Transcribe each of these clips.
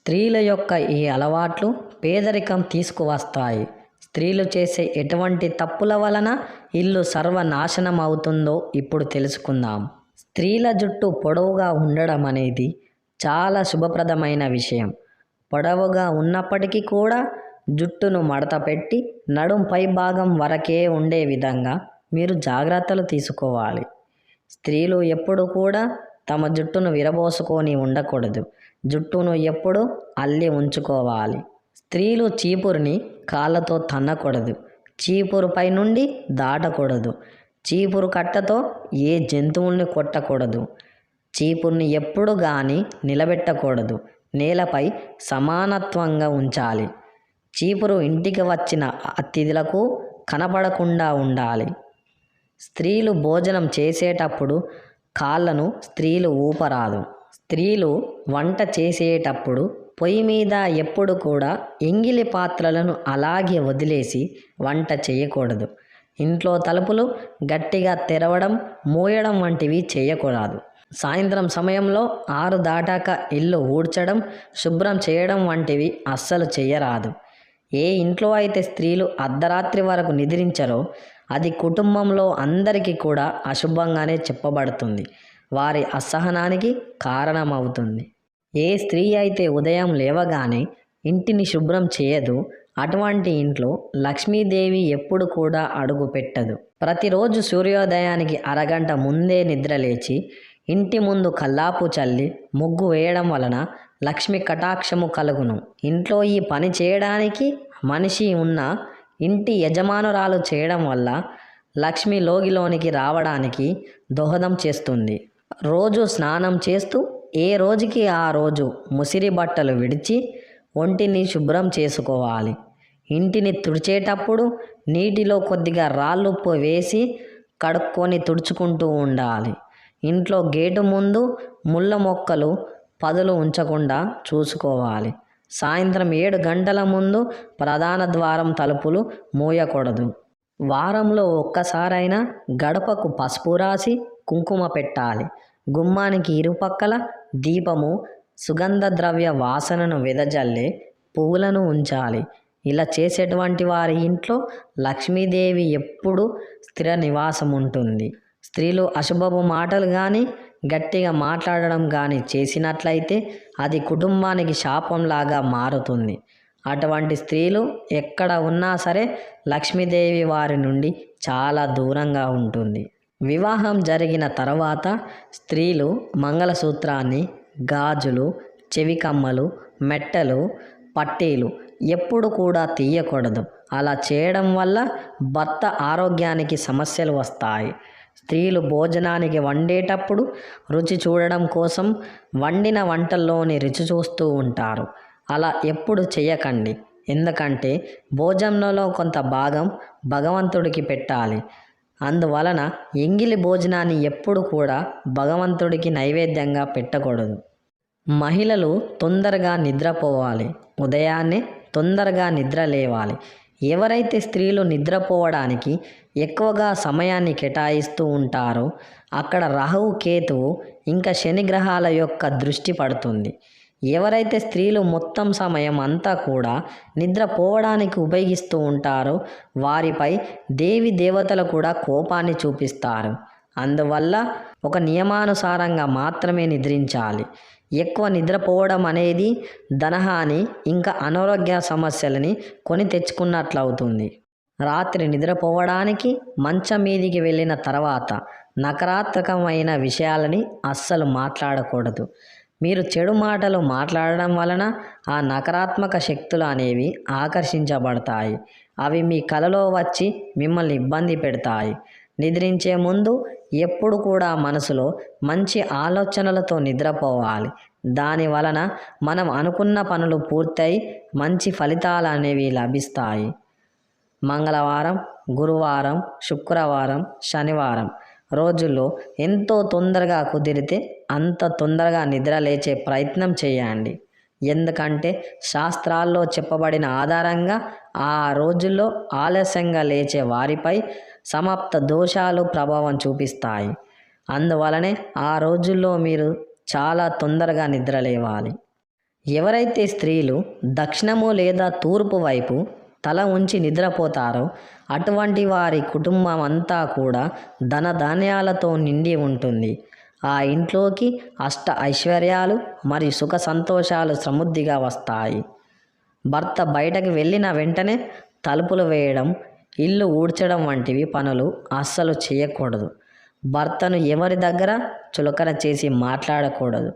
స్త్రీల యొక్క ఈ అలవాట్లు పేదరికం తీసుకువస్తాయి. స్త్రీలు చేసే ఎటువంటి తప్పుల వలన ఇల్లు సర్వనాశనం అవుతుందో ఇప్పుడు తెలుసుకుందాం. స్త్రీల జుట్టు పొడవుగా ఉండడం అనేది చాలా శుభప్రదమైన విషయం. పొడవుగా ఉన్నప్పటికీ కూడా జుట్టును మడత పెట్టి నడుం పై భాగం వరకే ఉండే విధంగా మీరు జాగ్రత్తలు తీసుకోవాలి. స్త్రీలు ఎప్పుడు కూడా తమ జుట్టును విరబోసుకొని ఉండకూడదు. జుట్టును ఎప్పుడు అల్లి ఉంచుకోవాలి. స్త్రీలు చీపురుని కాళ్ళతో తన్నకూడదు. చీపురుపై నుండి దాటకూడదు. చీపురు కట్టతో ఏ జంతువుల్ని కొట్టకూడదు. చీపురుని ఎప్పుడు కానీ నిలబెట్టకూడదు. నేలపై సమానత్వంగా ఉంచాలి. చీపురు ఇంటికి వచ్చిన అతిథులకు కనపడకుండా ఉండాలి. స్త్రీలు భోజనం చేసేటప్పుడు కాళ్ళను స్త్రీలు ఊపరాదు. స్త్రీలు వంట చేసేటప్పుడు పొయ్యి మీద ఎప్పుడు కూడా ఎంగిలి పాత్రలను అలాగే వదిలేసి వంట చేయకూడదు. ఇంట్లో తలుపులు గట్టిగా తెరవడం మూయడం వంటివి చేయకూడదు. సాయంత్రం సమయంలో ఆరు దాటాక ఇల్లు ఊడ్చడం శుభ్రం చేయడం వంటివి అస్సలు చేయరాదు. ఏ ఇంట్లో అయితే స్త్రీలు అర్ధరాత్రి వరకు నిద్రించరో అది కుటుంబంలో అందరికీ కూడా అశుభంగానే చెప్పబడుతుంది. వారి అసహనానికి కారణమవుతుంది. ఏ స్త్రీ అయితే ఉదయం లేవగానే ఇంటిని శుభ్రం చేయదు అటువంటి ఇంట్లో లక్ష్మీదేవి ఎప్పుడు కూడా అడుగు పెట్టదు. ప్రతిరోజు సూర్యోదయానికి అరగంట ముందే నిద్రలేచి ఇంటి ముందు కల్లాపు చల్లి ముగ్గు వేయడం వలన లక్ష్మి కటాక్షము కలుగును. ఇంట్లో ఈ పని చేయడానికి మనిషి ఉన్న ఇంటి యజమానురాలు చేయడం వల్ల లక్ష్మి లోగిలోనికి రావడానికి దోహదం చేస్తుంది. రోజు స్నానం చేస్తూ ఏ రోజుకి ఆ రోజు ముసిరి బట్టలు విడిచి ఒంటిని శుభ్రం చేసుకోవాలి. ఇంటిని తుడిచేటప్పుడు నీటిలో కొద్దిగా రాళ్ళుప్పు వేసి కడుక్కొని తుడుచుకుంటూ ఉండాలి. ఇంట్లో గేటు ముందు ముళ్ళ మొక్కలు పదులు ఉంచకుండా చూసుకోవాలి. సాయంత్రం ఏడు గంటల ముందు ప్రధాన ద్వారం తలుపులు మూయకూడదు. వారంలో ఒక్కసారైనా గడపకు పసుపు రాసి కుంకుమ పెట్టాలి. గుమ్మానికి ఇరుపక్కల దీపము సుగంధ ద్రవ్య వాసనను వెదజల్లే పువ్వులను ఉంచాలి. ఇలా చేసేటువంటి వారి ఇంట్లో లక్ష్మీదేవి ఎప్పుడు స్థిర నివాసం ఉంటుంది స్త్రీలు అశుభపు మాటలు కానీ గట్టిగా మాట్లాడడం కానీ చేసినట్లయితే అది కుటుంబానికి శాపంలాగా మారుతుంది. అటువంటి స్త్రీలు ఎక్కడ ఉన్నా సరే లక్ష్మీదేవి వారి నుండి చాలా దూరంగా ఉంటుంది. వివాహం జరిగిన తర్వాత స్త్రీలు మంగళసూత్రాన్ని గాజులు చెవికమ్మలు మెట్టలు పట్టీలు ఎప్పుడు కూడా తీయకూడదు. అలా చేయడం వల్ల భర్త ఆరోగ్యానికి సమస్యలు వస్తాయి. స్త్రీలు భోజనానికి వండేటప్పుడు రుచి చూడడం కోసం వండిన వంటల్లోని రుచి చూస్తూ ఉంటారు. అలా ఎప్పుడు చేయకండి. ఎందుకంటే భోజనంలో కొంత భాగం భగవంతుడికి పెట్టాలి. అందువలన ఎంగిలి భోజనాన్ని ఎప్పుడు కూడా భగవంతుడికి నైవేద్యంగా పెట్టకూడదు. మహిళలు తొందరగా నిద్రపోవాలి. ఉదయాన్నే తొందరగా నిద్ర లేవాలి. ఎవరైతే స్త్రీలు నిద్రపోవడానికి ఎక్కువగా సమయాన్ని కేటాయిస్తూ ఉంటారో అక్కడ రాహువు కేతువు ఇంకా శని గ్రహాల యొక్క దృష్టి పడుతుంది. ఎవరైతే స్త్రీలు మొత్తం సమయం అంతా కూడా నిద్రపోవడానికి ఉపయోగిస్తూ ఉంటారో వారిపై దేవి దేవతలు కూడా కోపాన్ని చూపిస్తారు. అందువల్ల ఒక నియమానుసారంగా మాత్రమే నిద్రించాలి. ఎక్కువ నిద్రపోవడం అనేది ధనహాని ఇంకా అనారోగ్య సమస్యలని కొని తెచ్చుకున్నట్లవుతుంది. రాత్రి నిద్రపోవడానికి మంచం మీదికి వెళ్ళిన తర్వాత నకారాత్మకమైన విషయాలని అస్సలు మాట్లాడకూడదు. మీరు చెడు మాటలు మాట్లాడడం వలన ఆ నకారాత్మక శక్తులు అనేవి ఆకర్షించబడతాయి. అవి మీ కలలో వచ్చి మిమ్మల్ని ఇబ్బంది పెడతాయి. నిద్రించే ముందు ఎప్పుడు కూడా మనసులో మంచి ఆలోచనలతో నిద్రపోవాలి. దాని వలన మనం అనుకున్న పనులు పూర్తయి మంచి ఫలితాలు అనేవి లభిస్తాయి. మంగళవారం గురువారం శుక్రవారం శనివారం రోజుల్లో ఎంతో తొందరగా కుదిరితే అంత తొందరగా నిద్ర లేచే ప్రయత్నం చేయండి. ఎందుకంటే శాస్త్రాల్లో చెప్పబడిన ఆధారంగా ఆ రోజుల్లో ఆలస్యంగా లేచే వారిపై సమాప్త దోషాలు ప్రభావం చూపిస్తాయి. అందువలనే ఆ రోజుల్లో మీరు చాలా తొందరగా నిద్ర లేవాలి. ఎవరైతే స్త్రీలు దక్షిణము లేదా తూర్పు వైపు తల ఉంచి నిద్రపోతారో అటువంటి వారి కుటుంబం అంతా కూడా ధన ధాన్యాలతో నిండి ఉంటుంది. ఆ ఇంట్లోకి అష్ట ఐశ్వర్యాలు మరియు సుఖ సంతోషాలు సమృద్ధిగా వస్తాయి. భర్త బయటకు వెళ్ళిన వెంటనే తలుపులు వేయడం ఇల్లు ఊడ్చడం వంటివి పనులు అస్సలు చేయకూడదు. భర్తను ఎవరి దగ్గర చులకన చేసి మాట్లాడకూడదు.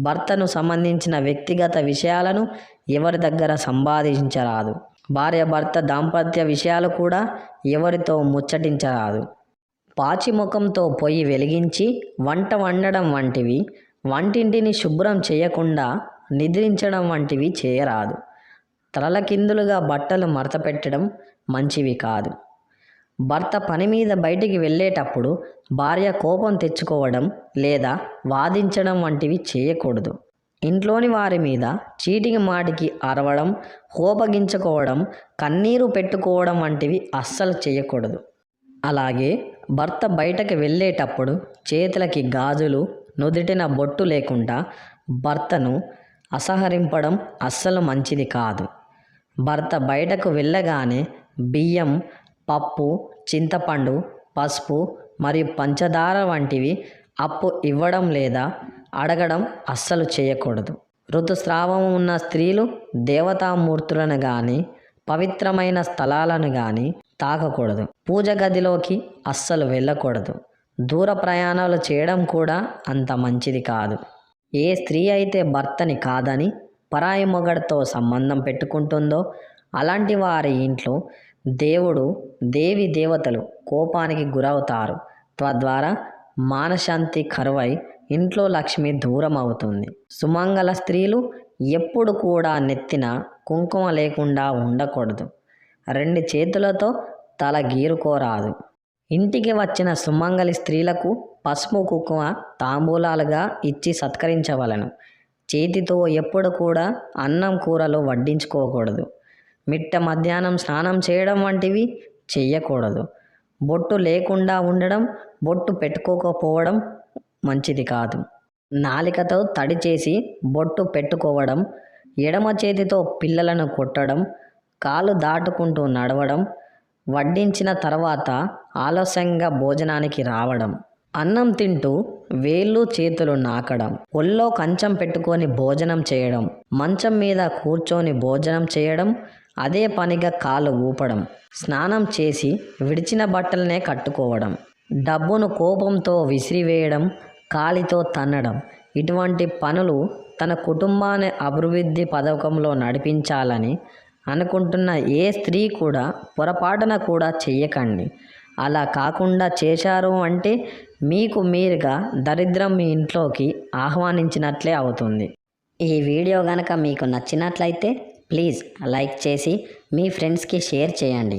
భర్తను సంబంధించిన వ్యక్తిగత విషయాలను ఎవరి దగ్గర సంపాదించరాదు. భార్య భర్త దాంపత్య విషయాలు కూడా ఎవరితో ముచ్చటించరాదు. పాచిముఖంతో పొయ్యి వెలిగించి వంట వండడం వంటివి వంటింటిని శుభ్రం చేయకుండా నిద్రించడం వంటివి చేయరాదు. తలకిందులుగా బట్టలు మడతపెట్టడం మంచివి కాదు. భర్త పని మీద బయటికి వెళ్ళేటప్పుడు భార్య కోపం తెచ్చుకోవడం లేదా వాదించడం వంటివి చేయకూడదు. ఇంట్లోని వారి మీద చీటికి మాటికి అరవడం కోపగించుకోవడం కన్నీరు పెట్టుకోవడం వంటివి అస్సలు చేయకూడదు. అలాగే భర్త బయటకు వెళ్ళేటప్పుడు చేతులకి గాజులు నుదుటిన బొట్టు లేకుండా భర్తను అసహరింపడం అస్సలు మంచిది కాదు. భర్త బయటకు వెళ్ళగానే బియ్యం పప్పు చింతపండు పసుపు మరియు పంచదార వంటివి అప్పు ఇవ్వడం లేదా అడగడం అస్సలు చేయకూడదు. ఋతుస్రావం ఉన్న స్త్రీలు దేవతామూర్తులను కానీ పవిత్రమైన స్థలాలను కానీ తాకకూడదు. పూజ గదిలోకి అస్సలు వెళ్ళకూడదు. దూర ప్రయాణాలు చేయడం కూడా అంత మంచిది కాదు. ఏ స్త్రీ అయితే భర్తని కాదని పరాయి మొగడితో సంబంధం పెట్టుకుంటుందో అలాంటి వారి ఇంట్లో దేవుడు దేవి దేవతలు కోపానికి గురవుతారు. తద్వారా మానశాంతి కరువై ఇంట్లో లక్ష్మి దూరం అవుతుంది. సుమంగళ స్త్రీలు ఎప్పుడు కూడా నెత్తిన కుంకుమ లేకుండా ఉండకూడదు. రెండు చేతులతో తల గీరుకోరాదు. ఇంటికి వచ్చిన సుమంగలి స్త్రీలకు పసుపు కుంకుమ తాంబూలాలుగా ఇచ్చి సత్కరించవలను. చేతితో ఎప్పుడు కూడా అన్నం కూరలు వడ్డించుకోకూడదు. మిట్ట మధ్యాహ్నం స్నానం చేయడం వంటివి చెయ్యకూడదు. బొట్టు లేకుండా ఉండడం బొట్టు పెట్టుకోకపోవడం మంచిది కాదు. నాలికతో తడి చేసి బొట్టు పెట్టుకోవడం ఎడమ చేతితో పిల్లలను కొట్టడం కాలు దాటుకుంటూ నడవడం వడ్డించిన తర్వాత ఆలస్యంగా భోజనానికి రావడం అన్నం తింటూ వేళ్ళు చేతులు నాకడం ఒళ్ళో కంచం పెట్టుకొని భోజనం చేయడం మంచం మీద కూర్చొని భోజనం చేయడం అదే పనిగా కాలు ఊపడం స్నానం చేసి విడిచిన బట్టలనే కట్టుకోవడం డబ్బును కోపంతో విసిరివేయడం కాలితో తన్నడం. ఇటువంటి పనులు తన కుటుంబాన్ని అభివృద్ధి పథకంలో నడిపించాలని అనుకుంటున్న ఏ స్త్రీ కూడా పొరపాటున కూడా చెయ్యకండి అలా కాకుండా చేశారు అంటే మీకు మీరుగా దరిద్రం మీ ఇంట్లోకి ఆహ్వానించినట్లే అవుతుంది. ఈ వీడియో కనుక మీకు నచ్చినట్లయితే ప్లీజ్ లైక్ చేసి మీ ఫ్రెండ్స్కి షేర్ చేయండి.